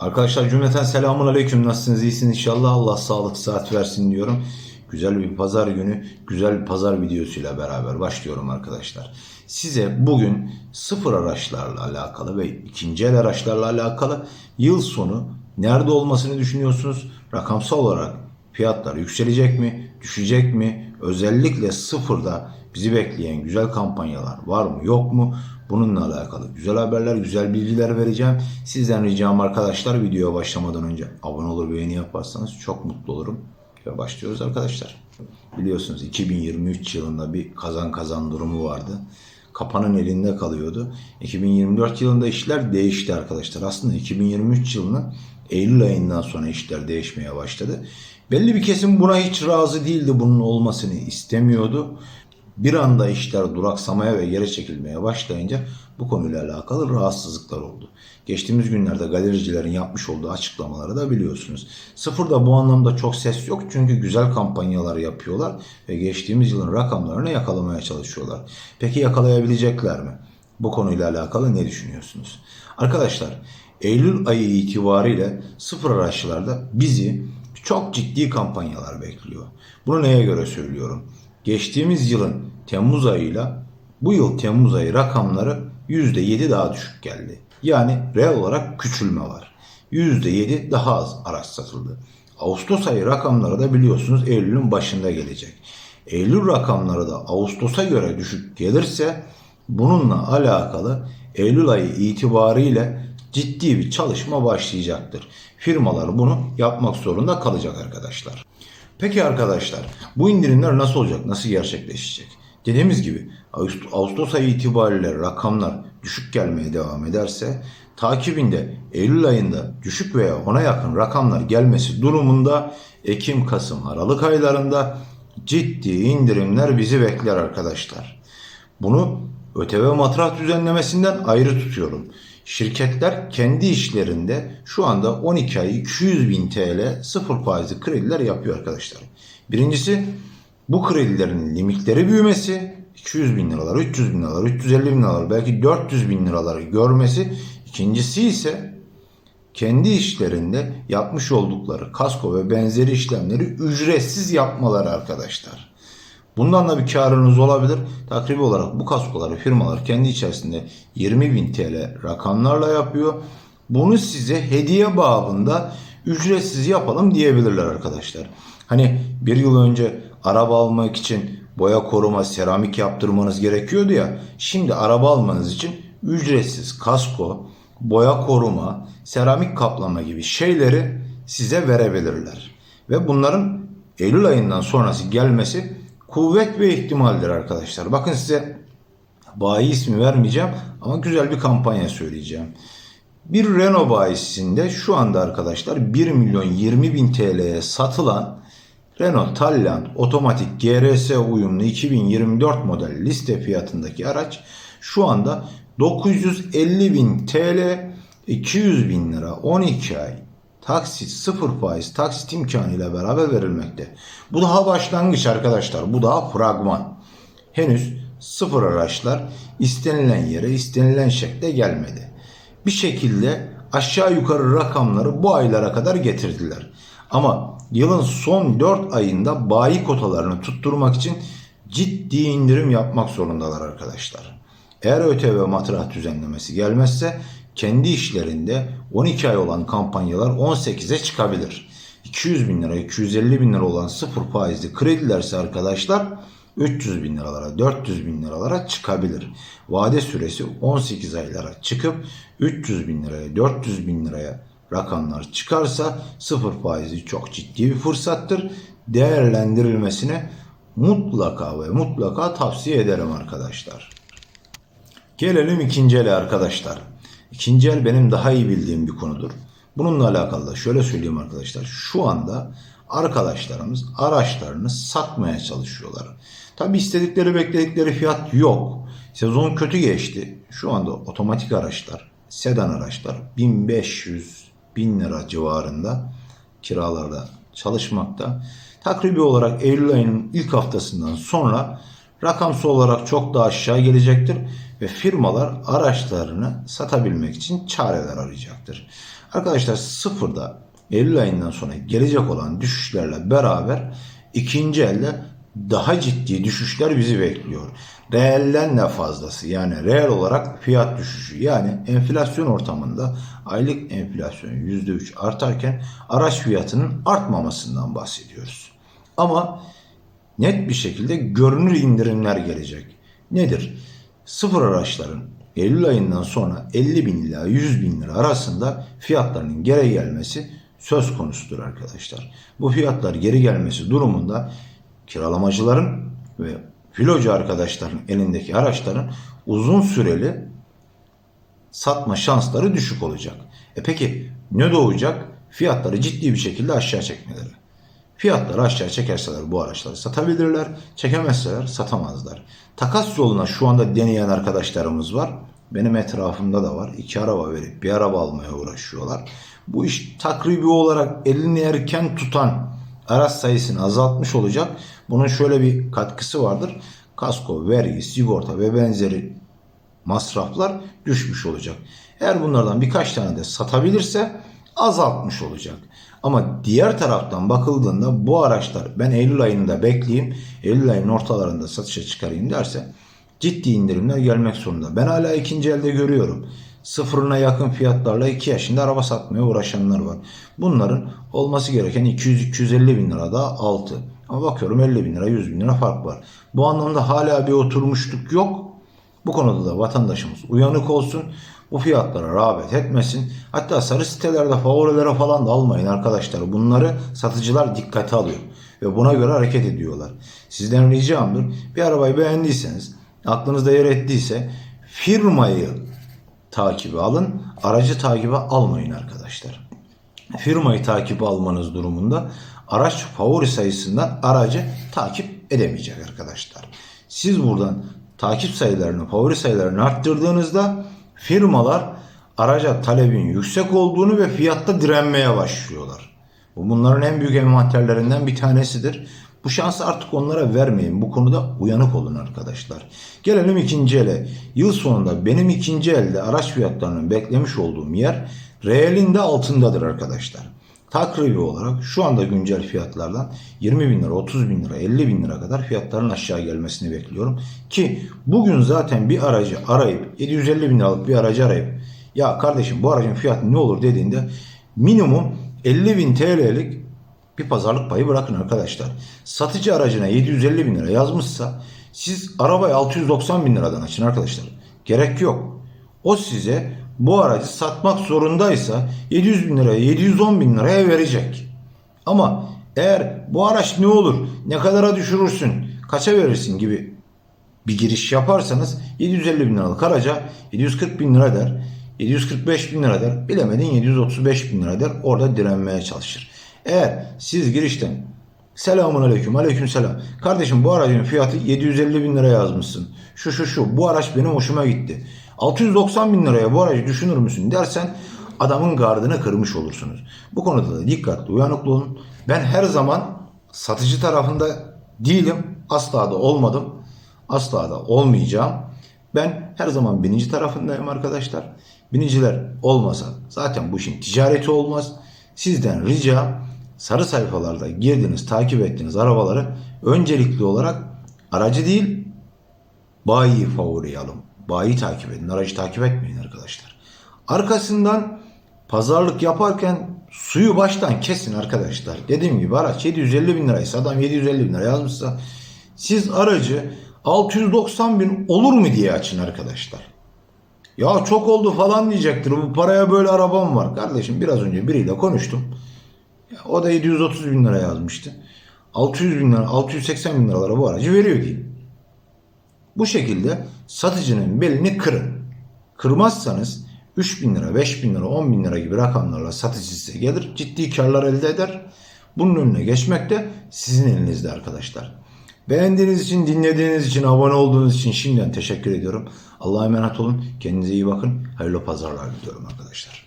Arkadaşlar cümleten selamun aleyküm. Nasılsınız? İyisiniz inşallah. Allah sağlık saat versin diyorum. Güzel bir pazar günü, güzel bir pazar videosuyla beraber başlıyorum arkadaşlar. Size bugün sıfır araçlarla alakalı ve ikinci el araçlarla alakalı yıl sonu nerede olmasını düşünüyorsunuz? Rakamsal olarak fiyatlar yükselecek mi, düşecek mi? Özellikle sıfırda bizi bekleyen güzel kampanyalar var mı, yok mu? Bununla alakalı güzel haberler, güzel bilgiler vereceğim. Sizden ricam arkadaşlar videoya başlamadan önce abone olur, beğeni yaparsanız çok mutlu olurum. Ve başlıyoruz arkadaşlar. Biliyorsunuz 2023 yılında bir kazan kazan durumu vardı. Kapanın elinde kalıyordu. 2024 yılında işler değişti arkadaşlar. Aslında 2023 yılının Eylül ayından sonra işler değişmeye başladı. Belli bir kesim buna hiç razı değildi. Bunun olmasını istemiyordu. Bir anda işler duraksamaya ve geri çekilmeye başlayınca bu konuyla alakalı rahatsızlıklar oldu. Geçtiğimiz günlerde galericilerin yapmış olduğu açıklamaları da biliyorsunuz. Sıfırda bu anlamda çok ses yok çünkü güzel kampanyalar yapıyorlar ve geçtiğimiz yılın rakamlarını yakalamaya çalışıyorlar. Peki yakalayabilecekler mi? Bu konuyla alakalı ne düşünüyorsunuz? Arkadaşlar Eylül ayı itibariyle sıfır araçlarda bizi çok ciddi kampanyalar bekliyor. Bunu neye göre söylüyorum? Geçtiğimiz yılın Temmuz ayıyla bu yıl Temmuz ayı rakamları %7 daha düşük geldi. Yani reel olarak küçülme var. %7 daha az araç satıldı. Ağustos ayı rakamları da biliyorsunuz Eylül'ün başında gelecek. Eylül rakamları da Ağustos'a göre düşük gelirse bununla alakalı Eylül ayı itibariyle ciddi bir çalışma başlayacaktır. Firmalar bunu yapmak zorunda kalacak arkadaşlar. Peki arkadaşlar bu indirimler nasıl olacak? Nasıl gerçekleşecek? Dediğimiz gibi Ağustos ayı itibariyle rakamlar düşük gelmeye devam ederse takibinde Eylül ayında düşük veya ona yakın rakamlar gelmesi durumunda Ekim, Kasım, Aralık aylarında ciddi indirimler bizi bekler arkadaşlar. Bunu ÖTV matrah düzenlemesinden ayrı tutuyorum. Şirketler kendi işlerinde şu anda 12 ay 200 bin TL sıfır faizli krediler yapıyor arkadaşlar. Birincisi bu kredilerin limitleri büyümesi 200 bin liralar, 300 bin liralar, 350 bin liralar belki 400 bin liraları görmesi. İkincisi ise kendi işlerinde yapmış oldukları kasko ve benzeri işlemleri ücretsiz yapmaları arkadaşlar. Bundan da bir karınız olabilir. Takribi olarak bu kaskoları firmalar kendi içerisinde 20 bin TL rakamlarla yapıyor. Bunu size hediye babında ücretsiz yapalım diyebilirler arkadaşlar. Hani bir yıl önce araba almak için boya koruma, seramik yaptırmanız gerekiyordu ya. Şimdi araba almanız için ücretsiz kasko, boya koruma, seramik kaplama gibi şeyleri size verebilirler. Ve bunların Eylül ayından sonrası gelmesi kuvvet ve ihtimaldir arkadaşlar. Bakın size bayi ismi vermeyeceğim ama güzel bir kampanya söyleyeceğim. Bir Renault bayisinde şu anda arkadaşlar 1 milyon 20 bin TL'ye satılan Renault Talland otomatik GRS uyumlu 2024 model liste fiyatındaki araç şu anda 950 bin TL 200 bin lira 12 ay taksit sıfır faiz taksit imkanıyla beraber verilmekte. Bu daha başlangıç arkadaşlar. Bu daha fragman. Henüz sıfır araçlar istenilen yere istenilen şekle gelmedi. Bir şekilde aşağı yukarı rakamları bu aylara kadar getirdiler. Ama yılın son 4 ayında bayi kotalarını tutturmak için ciddi indirim yapmak zorundalar arkadaşlar. Eğer ÖTV matrah düzenlemesi gelmezse kendi işlerinde 12 ay olan kampanyalar 18'e çıkabilir. 200 bin lira, 250 bin lira olan sıfır faizli kredilerse arkadaşlar 300 bin liralara, 400 bin liralara çıkabilir. Vade süresi 18 aylara çıkıp 300 bin liraya, 400 bin liraya rakamlar çıkarsa sıfır faizi çok ciddi bir fırsattır. Değerlendirilmesini mutlaka ve mutlaka tavsiye ederim arkadaşlar. Gelelim ikinci ele arkadaşlar. İkinci el benim daha iyi bildiğim bir konudur. Bununla alakalı da şöyle söyleyeyim arkadaşlar. Şu anda arkadaşlarımız araçlarını satmaya çalışıyorlar. Tabi istedikleri bekledikleri fiyat yok. Sezon kötü geçti. Şu anda otomatik araçlar, sedan araçlar 1500 bin lira civarında kiralarda çalışmakta. Takribi olarak Eylül ayının ilk haftasından sonra rakamsal olarak çok daha aşağı gelecektir ve firmalar araçlarını satabilmek için çareler arayacaktır. Arkadaşlar sıfırda Eylül ayından sonra gelecek olan düşüşlerle beraber ikinci elde daha ciddi düşüşler bizi bekliyor. Reelden de fazlası yani reel olarak fiyat düşüşü yani enflasyon ortamında aylık enflasyon %3 artarken araç fiyatının artmamasından bahsediyoruz. Ama net bir şekilde görünür indirimler gelecek. Nedir? Sıfır araçların Eylül ayından sonra 50 bin ila 100 bin lira arasında fiyatlarının geri gelmesi söz konusudur arkadaşlar. Bu fiyatlar geri gelmesi durumunda kiralamacıların ve filocu arkadaşların elindeki araçların uzun süreli satma şansları düşük olacak. E peki ne doğacak? Fiyatları ciddi bir şekilde aşağı çekmeleri. Fiyatları aşağı çekerseler bu araçları satabilirler. Çekemezseler satamazlar. Takas yoluna şu anda deneyen arkadaşlarımız var. Benim etrafımda da var. İki araba verip bir araba almaya uğraşıyorlar. Bu iş takribi olarak elini erken tutan araç sayısını azaltmış olacak. Bunun şöyle bir katkısı vardır. Kasko, vergi, sigorta ve benzeri masraflar düşmüş olacak. Eğer bunlardan birkaç tane de satabilirse azaltmış olacak. Ama diğer taraftan bakıldığında bu araçlar ben Eylül ayında bekleyeyim, Eylül ayının ortalarında satışa çıkarayım derse ciddi indirimler gelmek zorunda. Ben hala ikinci elde görüyorum. Sıfırına yakın fiyatlarla 2 yaşında araba satmaya uğraşanlar var. Bunların olması gereken 200-250 bin lira da altı. Ama bakıyorum 50 bin lira 100 bin lira fark var. Bu anlamda hala bir oturmuşluk yok. Bu konuda da vatandaşımız uyanık olsun. Bu fiyatlara rağbet etmesin. Hatta sarı sitelerde favorilere falan da almayın arkadaşlar. Bunları satıcılar dikkate alıyor. Ve buna göre hareket ediyorlar. Sizden ricamdır. Bir arabayı beğendiyseniz, aklınızda yer ettiyse firmayı takibi alın. Aracı takibe almayın arkadaşlar. Firmayı takibe almanız durumunda araç favori sayısından aracı takip edemeyecek arkadaşlar. Siz buradan takip sayılarını, favori sayılarını arttırdığınızda firmalar araca talebin yüksek olduğunu ve fiyatta direnmeye başlıyorlar. Bu bunların en büyük envanterlerinden bir tanesidir. Bu şansı artık onlara vermeyin. Bu konuda uyanık olun arkadaşlar. Gelelim ikinci ele. Yıl sonunda benim ikinci elde araç fiyatlarının beklemiş olduğum yer reelin de altındadır arkadaşlar. Takribi olarak şu anda güncel fiyatlardan 20 bin lira, 30 bin lira, 50 bin lira kadar fiyatların aşağı gelmesini bekliyorum. Ki bugün zaten bir aracı arayıp 750 bin liralık bir aracı arayıp ya kardeşim bu aracın fiyatı ne olur dediğinde minimum 50 bin TL'lik bir pazarlık payı bırakın arkadaşlar. Satıcı aracına 750 bin lira yazmışsa siz arabayı 690 bin liradan açın arkadaşlar. Gerek yok. O size bu aracı satmak zorundaysa 700 bin liraya 710 bin liraya verecek. Ama eğer bu araç ne olur ne kadara düşürürsün kaça verirsin gibi bir giriş yaparsanız 750 bin liralık araca 740 bin lira der 745 bin lira der bilemedin 735 bin lira der orada direnmeye çalışır. Eğer siz girişten selamun aleyküm aleyküm selam kardeşim bu aracın fiyatı 750 bin lira yazmışsın şu şu şu bu araç benim hoşuma gitti 690 bin liraya bu aracı düşünür müsün dersen adamın gardını kırmış olursunuz. Bu konuda da dikkatli uyanıklı olun. Ben her zaman satıcı tarafında değilim. Asla da olmadım. Asla da olmayacağım. Ben her zaman binici tarafındayım arkadaşlar. Biniciler olmasa zaten bu işin ticareti olmaz. Sizden rica sarı sayfalarda girdiğiniz, takip ettiğiniz arabaları öncelikli olarak aracı değil bayi favori alın. Bayi takip edin. Aracı takip etmeyin arkadaşlar. Arkasından pazarlık yaparken suyu baştan kesin arkadaşlar. Dediğim gibi araç 750 bin liraysa adam 750 bin lira yazmışsa siz aracı 690 bin olur mu diye açın arkadaşlar. Ya çok oldu falan diyecektir. Bu paraya böyle arabam var. Kardeşim biraz önce biriyle konuştum. O da 730 bin lira yazmıştı. 600 bin lira, 680 bin liralara bu aracı veriyor diyeyim. Bu şekilde satıcının belini kırın. Kırmazsanız 3 bin lira, 5 bin lira, 10 bin lira gibi rakamlarla satıcı size gelir. Ciddi karlar elde eder. Bunun önüne geçmek de sizin elinizde arkadaşlar. Beğendiğiniz için, dinlediğiniz için, abone olduğunuz için şimdiden teşekkür ediyorum. Allah'a emanet olun. Kendinize iyi bakın. Hayırlı pazarlar diliyorum arkadaşlar.